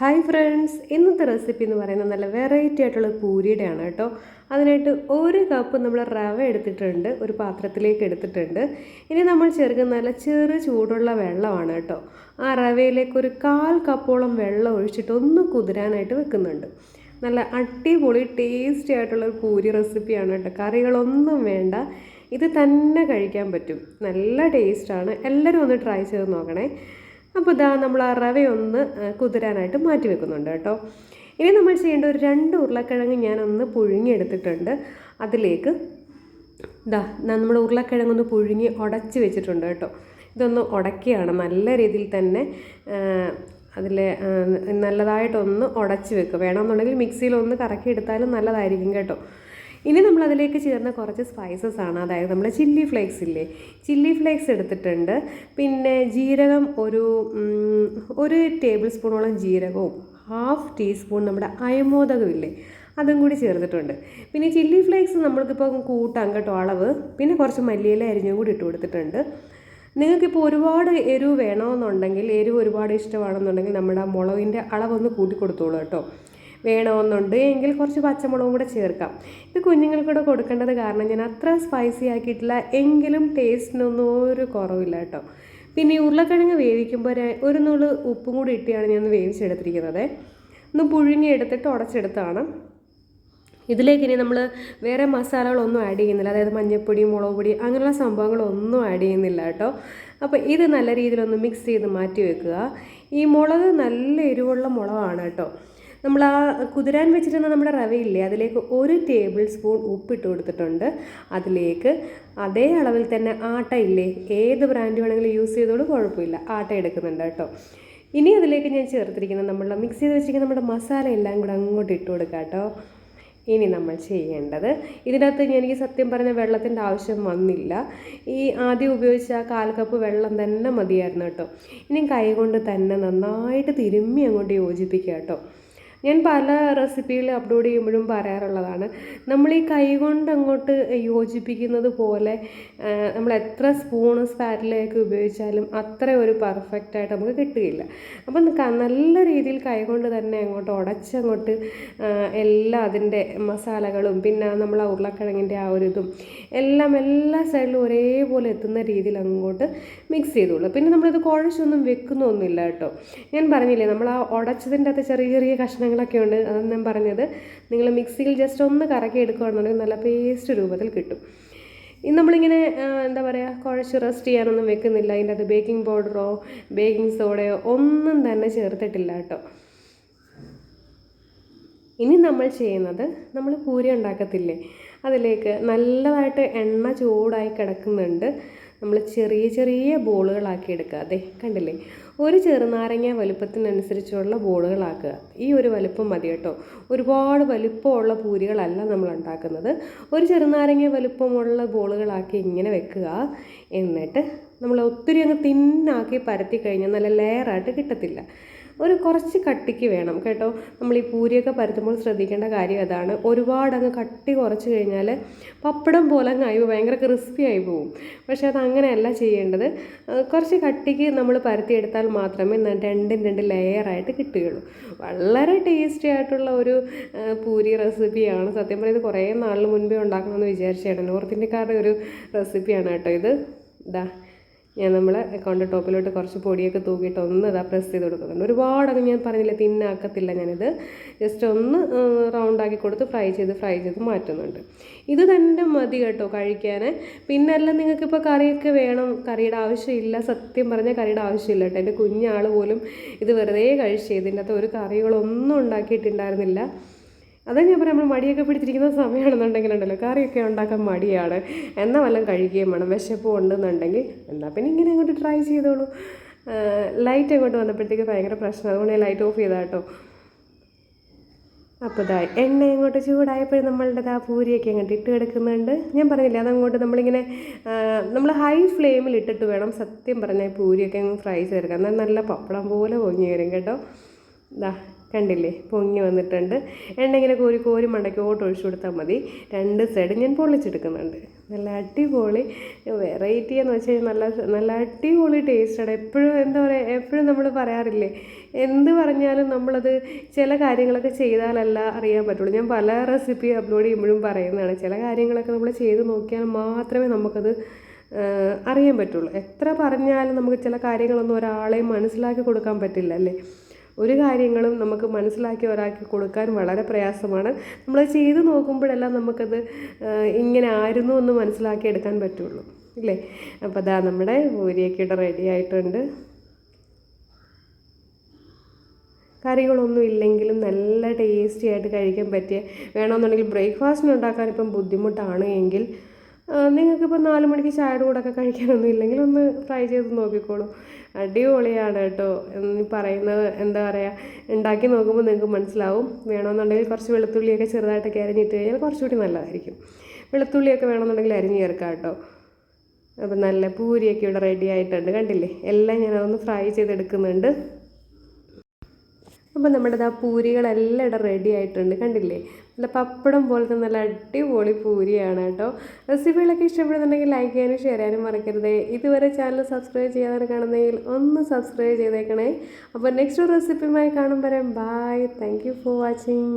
Hi friends ഇന്നത്തെ recipe എന്ന് പറയുന്നത് നല്ല വെറൈറ്റി ആയിട്ടുള്ള പൂരിയുടെയാണ് കേട്ടോ. അതിനായിട്ട് ഒരു കപ്പ് നമ്മൾ റവ എടുത്തിട്ടുണ്ട് ഒരു പാത്രത്തിലേക്ക് എടുത്തിട്ടുണ്ട്. ഇനി നമ്മൾ ചേർക്കുന്ന നല്ല ചെറു ചൂടുള്ള വെള്ളമാണ് കേട്ടോ. ആ റവയിലേക്ക് ഒരു കാൽ കപ്പോളം വെള്ളം ഒഴിച്ചിട്ട് ഒന്ന് കുതിരാനായിട്ട് വെക്കുന്നുണ്ട്. നല്ല അടിപൊളി ടേസ്റ്റി ആയിട്ടുള്ള ഒരു പൂരി റെസിപ്പിയാണ് കേട്ടോ. കറികളൊന്നും വേണ്ട ഇത് തന്നെ കഴിക്കാൻ പറ്റും. നല്ല ടേസ്റ്റാണ് എല്ലാവരും ഒന്ന് ട്രൈ ചെയ്ത് നോക്കണേ. അപ്പോൾ ഇതാ നമ്മൾ ആ റവയൊന്ന് കുതിരാനായിട്ട് മാറ്റി വെക്കുന്നുണ്ട് കേട്ടോ. ഇനി നമ്മൾ ചെയ്യേണ്ട ഒരു രണ്ട് ഉരുളക്കിഴങ്ങ് ഞാനൊന്ന് പുഴുങ്ങിയെടുത്തിട്ടുണ്ട്. അതിലേക്ക് ഇതാ നമ്മൾ ഉരുളക്കിഴങ്ങൊന്ന് പുഴുങ്ങി ഉടച്ച് വെച്ചിട്ടുണ്ട് കേട്ടോ. ഇതൊന്ന് ഉടക്കിയാണ് നല്ല രീതിയിൽ തന്നെ അതിൽ നല്ലതായിട്ടൊന്ന് ഉടച്ച് വെക്കുക. വേണമെന്നുണ്ടെങ്കിൽ മിക്സിയിലൊന്ന് കറക്കി എടുത്താലും നല്ലതായിരിക്കും കേട്ടോ. ഇനി നമ്മൾ അതിലേക്ക് ചേർന്ന കുറച്ച് സ്പൈസസ് ആണ്. അതായത് നമ്മൾ ചില്ലി ഫ്ലേക്സ് ഇല്ലേ? ചില്ലി ഫ്ലേക്സ് എടുത്തിട്ടുണ്ട്. പിന്നെ ജീരകം ഒരു ഒരു ടേബിൾ സ്പൂണോളം ജീരകവും ഹാഫ് ടീസ്പൂൺ നമ്മുടെ അയമോദകം ഇല്ലേ? അതും കൂടി ചേർത്തിട്ടുണ്ട്. പിന്നെ ചില്ലി ഫ്ലേക്സ് നമ്മൾക്കിപ്പോൾ കൂട്ടാം കേട്ടോ അളവ്. പിന്നെ കുറച്ച് മല്ലിയില അരിഞ്ഞും കൂടി ഇട്ട് കൊടുത്തിട്ടുണ്ട്. നിങ്ങൾക്കിപ്പോൾ ഒരുപാട് എരിവ് വേണമെന്നുണ്ടെങ്കിൽ എരിവ് ഒരുപാട് ഇഷ്ടമാണെന്നുണ്ടെങ്കിൽ നമ്മുടെ മുളകിന്റെ അളവൊന്ന് കൂട്ടി കൊടുത്തോളൂ കേട്ടോ. വേണമെന്നുണ്ട്. എങ്കിൽ കുറച്ച് പച്ചമുളകും കൂടെ ചേർക്കാം. ഇത് കുഞ്ഞുങ്ങൾക്കൂടെ കൊടുക്കേണ്ടത് കാരണം ഞാൻ അത്ര സ്പൈസി ആക്കിയിട്ടില്ല. എങ്കിലും ടേസ്റ്റിനൊന്നും ഒരു കുറവില്ല കേട്ടോ. പിന്നെ ഈ ഉരുളക്കിഴങ്ങ് വേവിക്കുമ്പോൾ ഒരു നൂൽ ഉപ്പും കൂടി ഇട്ടിയാണ് ഞാൻ വേവിച്ചെടുത്തിരിക്കുന്നത്. ഒന്ന് പുഴുങ്ങി എടുത്തിട്ട് ഉടച്ചെടുത്താണ്. ഇതിലേക്ക് ഇനി നമ്മൾ വേറെ മസാലകളൊന്നും ആഡ് ചെയ്യുന്നില്ല. അതായത് മഞ്ഞൾപ്പൊടി മുളക് പൊടി അങ്ങനെയുള്ള സംഭവങ്ങളൊന്നും ആഡ് ചെയ്യുന്നില്ല കേട്ടോ. അപ്പോൾ ഇത് നല്ല രീതിയിലൊന്ന് മിക്സ് ചെയ്ത് മാറ്റി വെക്കുക. ഈ മുളക് നല്ല എരിവുള്ള മുളകാണ് കേട്ടോ. നമ്മൾ ആ കുതിരാൻ വെച്ചിരുന്ന നമ്മുടെ റവയില്ലേ അതിലേക്ക് ഒരു ടേബിൾ സ്പൂൺ ഉപ്പിട്ട് കൊടുത്തിട്ടുണ്ട്. അതിലേക്ക് അതേ അളവിൽ തന്നെ ആട്ട ഇല്ലേ ഏത് ബ്രാൻഡ് വേണമെങ്കിലും യൂസ് ചെയ്തോളൂ കുഴപ്പമില്ല. ആട്ട എടുക്കുന്നുണ്ട് കേട്ടോ. ഇനി അതിലേക്ക് ഞാൻ ചേർത്തിരിക്കുന്ന നമ്മൾ മിക്സ് ചെയ്ത് വെച്ചിരിക്കുന്ന നമ്മുടെ മസാല എല്ലാം കൂടെ അങ്ങോട്ട് ഇട്ട് കൊടുക്കാം കേട്ടോ. ഇനി നമ്മൾ ചെയ്യേണ്ടത് ഇതിനകത്ത് എനിക്ക് സത്യം പറഞ്ഞ വെള്ളത്തിന്റെ ആവശ്യം വന്നില്ല. ഈ ആദ്യം ഉപയോഗിച്ച ആ കാൽ കപ്പ് വെള്ളം തന്നെ മതിയായിരുന്നു കേട്ടോ. ഇനി കൈ കൊണ്ട് തന്നെ നന്നായിട്ട് തിരുമ്മി അങ്ങോട്ട് യോജിപ്പിക്കുക കേട്ടോ. ഞാൻ പല റെസിപ്പികൾ അപ്ലോഡ് ചെയ്യുമ്പോഴും പറയാറുള്ളതാണ്. നമ്മൾ ഈ കൈകൊണ്ട് അങ്ങോട്ട് യോജിപ്പിക്കുന്നത് പോലെ നമ്മൾ എത്ര സ്പൂണ് സ്പാറ്റിലേക്ക് ഉപയോഗിച്ചാലും അത്ര ഒരു പെർഫെക്റ്റ് ആയിട്ട് നമുക്ക് കിട്ടുകയില്ല. അപ്പം നല്ല രീതിയിൽ കൈകൊണ്ട് തന്നെ അങ്ങോട്ട് ഉടച്ചങ്ങോട്ട് എല്ലാ അതിന്റെ മസാലകളും പിന്നെ നമ്മൾ ആ ഉരുളക്കിഴങ്ങിന്റെ ആ ഒരു ഇതും എല്ലാം എല്ലാ സൈഡിലും ഒരേപോലെ എത്തുന്ന രീതിയിൽ അങ്ങോട്ട് മിക്സ് ചെയ്തോളൂ. പിന്നെ നമ്മളിത് കുഴച്ചൊന്നും വെക്കുന്നൊന്നുമില്ല കേട്ടോ. ഞാൻ പറഞ്ഞില്ലേ നമ്മൾ ആ ഉടച്ചതിന്റെ അകത്ത് ചെറിയ ചെറിയ കഷ്ണങ്ങൾ സാധനങ്ങളൊക്കെ ഉണ്ട് അതെന്ന് ഞാൻ പറഞ്ഞത്. നിങ്ങൾ മിക്സിയിൽ ജസ്റ്റ് ഒന്ന് കറക്കി എടുക്കുകയാണെന്നുണ്ടെങ്കിൽ നല്ല പേസ്റ്റ് രൂപത്തിൽ കിട്ടും. ഇന്ന് നമ്മളിങ്ങനെ എന്താ പറയുക കുഴച്ച് റെസ്റ്റ് ചെയ്യാനൊന്നും വെക്കുന്നില്ല. അതിന്റെ അത് ബേക്കിംഗ് പൗഡറോ ബേക്കിംഗ് സോഡയോ ഒന്നും തന്നെ ചേർത്തിട്ടില്ല കേട്ടോ. ഇനി നമ്മൾ ചെയ്യുന്നത് നമ്മൾ പൂരി ഉണ്ടാക്കത്തില്ലേ? അതിലേക്ക് നല്ലതായിട്ട് എണ്ണ ചൂടായി കിടക്കുന്നുണ്ട്. നമ്മൾ ചെറിയ ചെറിയ ബോളുകളാക്കി എടുക്കുക. അതെ കണ്ടില്ലേ? ഒരു ചെറുനാരങ്ങ വലുപ്പത്തിനനുസരിച്ചുള്ള ബോളുകളാക്കുക. ഈ ഒരു വലുപ്പം മതി കേട്ടോ. ഒരുപാട് വലുപ്പമുള്ള പൂരികളല്ല നമ്മൾ ഉണ്ടാക്കുന്നത്. ഒരു ചെറുനാരങ്ങ വലുപ്പമുള്ള ബോളുകളാക്കി ഇങ്ങനെ വെക്കുക. എന്നിട്ട് നമ്മൾ ഒത്തിരി അങ്ങ് തിന്നാക്കി പരത്തി കഴിഞ്ഞാൽ നല്ല ലെയറായിട്ട് കിട്ടത്തില്ല. ഒരു കുറച്ച് കട്ടിക്ക് വേണം. കേട്ടോ? നമ്മൾ ഈ പൂരിയൊക്കെ പരത്തുമ്പോൾ ശ്രദ്ധിക്കേണ്ട കാര്യം അതാണ്. ഒരുപാട് അങ്ങ് കട്ടി കുറച്ച് കഴിഞ്ഞാൽ പപ്പടം പോലെ അങ്ങ് ആയി ഭയങ്കര ക്രിസ്പി ആയി പോവും പക്ഷേ അത് അങ്ങനെയല്ല ചെയ്യേണ്ടത്. കുറച്ച് കട്ടിക്ക് നമ്മൾ പരത്തിയെടുത്താൽ മാത്രമേ രണ്ടും രണ്ട് ലെയറായിട്ട് കിട്ടുകയുള്ളൂ. വളരെ ടേസ്റ്റി ആയിട്ടുള്ള ഒരു പൂരി റെസിപ്പിയാണ് സത്യം പറയുന്നത് കുറേ നാളിന് മുൻപേ ഉണ്ടാക്കണമെന്ന് വിചാരിച്ചാണ് നോർത്ത് ഇന്ത്യക്കാരുടെ ഒരു റെസിപ്പിയാണ് കേട്ടോ ഇത്. ഇതാ ഞാൻ നമ്മളെ അക്കൗണ്ട് ടോപ്പിലോട്ട് കുറച്ച് പൊടിയൊക്കെ തൂക്കിയിട്ട് ഒന്ന് ഇതാ പ്രസ് ചെയ്ത് കൊടുക്കുന്നുണ്ട്. ഒരുപാടൊക്കെ ഞാൻ പറഞ്ഞില്ല തിന്നാക്കത്തില്ല ഞാനിത്. ജസ്റ്റ് ഒന്ന് റൗണ്ടാക്കി കൊടുത്ത് ഫ്രൈ ചെയ്ത് ഫ്രൈ ചെയ്ത് മാറ്റുന്നുണ്ട്. ഇത് തന്നെ മതി കേട്ടോ കഴിക്കാൻ പിന്നെ അല്ല നിങ്ങൾക്കിപ്പോൾ കറിയൊക്കെ വേണം. കറിയുടെ ആവശ്യമില്ല. സത്യം പറഞ്ഞാൽ കറിയുടെ ആവശ്യമില്ല കേട്ടോ. എന്റെ കുഞ്ഞാൾ പോലും ഇത് വെറുതെ കഴിച്ച് ഇതിന്റെ അകത്ത് ഒരു കറികളൊന്നും ഉണ്ടാക്കിയിട്ടുണ്ടായിരുന്നില്ല. അതാ ഞാൻ പറയാം നമ്മൾ മടിയൊക്കെ പിടിച്ചിരിക്കുന്ന സമയമാണെന്നുണ്ടെങ്കിലുണ്ടല്ലോ കറിയൊക്കെ ഉണ്ടാക്കാൻ മടിയാണ്. എന്നാൽ വല്ലതും കഴിക്കുകയും വേണം. വിശപ്പ് ഉണ്ടെന്നുണ്ടെങ്കിൽ എന്നാൽ പിന്നെ ഇങ്ങനെ അങ്ങോട്ട് ട്രൈ ചെയ്തോളൂ. ലൈറ്റ് അങ്ങോട്ട് വന്നപ്പോഴത്തേക്ക് ഭയങ്കര പ്രശ്നം. അതുകൊണ്ട് ഞാൻ ലൈറ്റ് ഓഫ് ചെയ്താൽ കേട്ടോ. അപ്പോൾ ഇതായി എണ്ണ ഇങ്ങോട്ട് ചൂടായപ്പോഴും നമ്മളുടെ ആ പൂരിയൊക്കെ അങ്ങോട്ട് ഇട്ട് കിടക്കുന്നുണ്ട്. ഞാൻ പറഞ്ഞില്ല അതങ്ങോട്ട് നമ്മളിങ്ങനെ നമ്മൾ ഹൈ ഫ്ലെയിമിൽ ഇട്ടിട്ട് വേണം സത്യം പറഞ്ഞാൽ പൂരിയൊക്കെ അങ്ങ് ഫ്രൈ ചെയ്തെടുക്കാം എന്നാൽ നല്ല പപ്പടം പോലെ പൊങ്ങി വരും കേട്ടോ. ഇതാ കണ്ടില്ലേ? പൊങ്ങി വന്നിട്ടുണ്ട്. എണ്ണ ഇങ്ങനെ കോരി കോരി മണ്ടയ്ക്കോട്ട് ഒഴിച്ചു കൊടുത്താൽ മതി. രണ്ട് സൈഡ് ഞാൻ പൊള്ളിച്ചെടുക്കുന്നുണ്ട്. നല്ല അടിപൊളി വെറൈറ്റി എന്ന് വെച്ച് കഴിഞ്ഞാൽ നല്ല നല്ല അടിപൊളി ടേസ്റ്റാണ് എപ്പോഴും എന്താ പറയുക എപ്പോഴും നമ്മൾ പറയാറില്ലേ എന്ത് പറഞ്ഞാലും നമ്മളത് ചില കാര്യങ്ങളൊക്കെ ചെയ്താലല്ല അറിയാൻ പറ്റുള്ളൂ. ഞാൻ പല റെസിപ്പി അപ്ലോഡ് ചെയ്യുമ്പോഴും പറയുന്നതാണ് ചില കാര്യങ്ങളൊക്കെ നമ്മൾ ചെയ്ത് നോക്കിയാൽ മാത്രമേ നമുക്കത് അറിയാൻ പറ്റുള്ളൂ. എത്ര പറഞ്ഞാലും നമുക്ക് ചില കാര്യങ്ങളൊന്നും ഒരാളെയും മനസ്സിലാക്കി കൊടുക്കാൻ പറ്റില്ല അല്ലേ? ഒരു കാര്യങ്ങളും നമുക്ക് മനസ്സിലാക്കി ഒരാൾക്ക് കൊടുക്കാൻ വളരെ പ്രയാസമാണ്. നമ്മൾ ചെയ്ത് നോക്കുമ്പോഴെല്ലാം നമുക്കത് ഇങ്ങനെ ആയിരുന്നു എന്ന് മനസ്സിലാക്കി എടുക്കാൻ പറ്റുള്ളൂ. ഇല്ലേ? അപ്പോൾ അതാ നമ്മുടെ പൂരിയൊക്കെ ഇവിടെ റെഡി ആയിട്ടുണ്ട്. കറികളൊന്നും ഇല്ലെങ്കിലും നല്ല ടേസ്റ്റി ആയിട്ട് കഴിക്കാൻ പറ്റിയ വേണമെന്നുണ്ടെങ്കിൽ ബ്രേക്ക്ഫാസ്റ്റിന് ഉണ്ടാക്കാൻ ഇപ്പം ബുദ്ധിമുട്ടാണ് എങ്കിൽ നിങ്ങൾക്കിപ്പോൾ നാല് മണിക്ക് ചായയുടെ കൂടെ ഒക്കെ കഴിക്കാനൊന്നും ഇല്ലെങ്കിൽ ഒന്ന് ട്രൈ ചെയ്ത് നോക്കിക്കോളൂ. അടിപൊളിയാണ് കേട്ടോ. എന്ന് പറയുന്നത് എന്താ പറയുക ഉണ്ടാക്കി നോക്കുമ്പോൾ നിങ്ങൾക്ക് മനസ്സിലാവും. വേണമെന്നുണ്ടെങ്കിൽ കുറച്ച് വെളുത്തുള്ളിയൊക്കെ ചെറുതായിട്ടൊക്കെ അരിഞ്ഞിട്ട് കഴിഞ്ഞാൽ കുറച്ചുകൂടി നല്ലതായിരിക്കും. വെളുത്തുള്ളിയൊക്കെ വേണമെന്നുണ്ടെങ്കിൽ അരിഞ്ഞ് ചേർക്കാം കേട്ടോ. അപ്പം നല്ല പൂരിയൊക്കെ ഇവിടെ റെഡി ആയിട്ടുണ്ട്. കണ്ടില്ലേ? എല്ലാം ഞാനതൊന്ന് ഫ്രൈ ചെയ്തെടുക്കുന്നുണ്ട്. അപ്പം നമ്മുടെ ആ പൂരികളെല്ലാം ഇവിടെ റെഡി ആയിട്ടുണ്ട്. കണ്ടില്ലേ? നല്ല പപ്പടം പോലത്തെ നല്ല അടിപൊളി പൂരിയാണ് കേട്ടോ. റെസിപ്പികളൊക്കെ ഇഷ്ടപ്പെടുന്നുണ്ടെങ്കിൽ ലൈക്ക് ചെയ്യാനും ഷെയർ ചെയ്യാനും മറക്കരുത്. ഇതുവരെ ചാനൽ സബ്സ്ക്രൈബ് ചെയ്യാതെ കാണുന്നെങ്കിൽ ഒന്ന് സബ്സ്ക്രൈബ് ചെയ്തേക്കണേ. അപ്പോൾ നെക്സ്റ്റ് റെസിപ്പിയുമായി കാണുമ്പോൾ ബൈ താങ്ക് ഫോർ വാച്ചിങ്